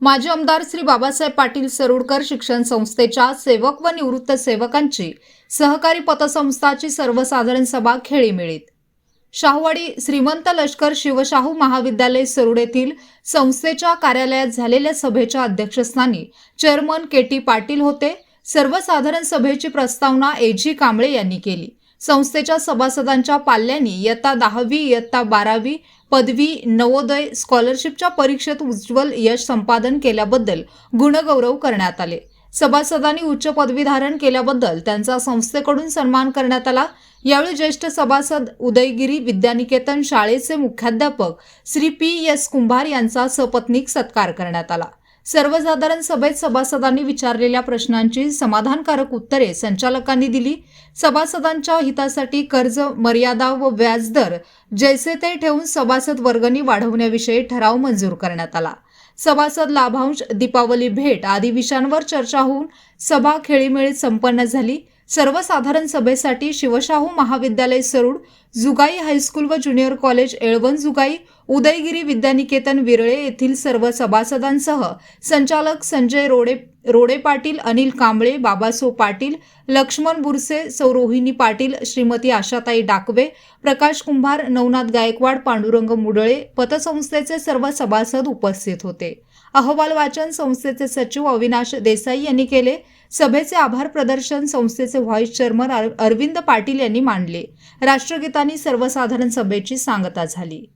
माजी आमदार श्री बाबासाहेब पाटील सरोडकर शिक्षण संस्थेच्या सेवक व निवृत्त सेवकांची सहकारी पतसंस्थाची सर्वसाधारण सभा खेळीमेळीत शाहूवाडी श्रीमंत लष्कर शिवशाहू महाविद्यालय सरुड येथील संस्थेच्या कार्यालयात झालेल्या सभेच्या अध्यक्षस्थानी चेअरमन के टी पाटील होते. सर्वसाधारण सभेची प्रस्तावना ए जी कांबळे यांनी केली. संस्थेच्या सभासदांच्या पाल्यांनी इयत्ता दहावी इयत्ता बारावी पदवी नवोदय स्कॉलरशिपच्या परीक्षेत उज्ज्वल यश संपादन केल्याबद्दल गुणगौरव करण्यात आले. सभासदांनी उच्च पदवी धारण केल्याबद्दल त्यांचा संस्थेकडून सन्मान करण्यात आला. यावेळी ज्येष्ठ सभासद उदयगिरी विद्यानिकेतन शाळेचे मुख्याध्यापक श्री पी एस कुंभार यांचा सपत्नीक सत्कार करण्यात आला. सर्वसाधारण सभेत सभासदांनी विचारलेल्या प्रश्नांची समाधानकारक उत्तरे संचालकांनी दिली. सभासदांच्या हितासाठी कर्ज मर्यादा व व्याजदर जैसे ते ठेवून सभासद वर्गणी वाढवण्याविषयी ठराव मंजूर करण्यात आला. सभासद लाभांश दीपावली भेट आदी विषयांवर चर्चा होऊन सभा खेळीमेळीत संपन्न झाली. सर्वसाधारण सभेसाठी शिवशाहू महाविद्यालय सरूड जुगाई हायस्कूल व ज्युनियर कॉलेज एळवण जुगाई उदयगिरी विद्यानिकेतन विरळे येथील सर्व सभासदांसह संचालक संजय रोडे रोडे पाटील अनिल कांबळे बाबासो पाटील लक्ष्मण बुरसे सौरोहिणी पाटील श्रीमती आशाताई डाकवे प्रकाश कुंभार नवनाथ गायकवाड पांडुरंग मुडळे पतसंस्थेचे सर्व सभासद उपस्थित होते. अहवाल वाचन संस्थेचे सचिव अविनाश देसाई यांनी केले. सभेचे आभार प्रदर्शन संस्थेचे व्हाईस चेअरमन अर- अरविंद पाटील यांनी मांडले. राष्ट्रगीतांनी सर्वसाधारण सभेची सांगता झाली.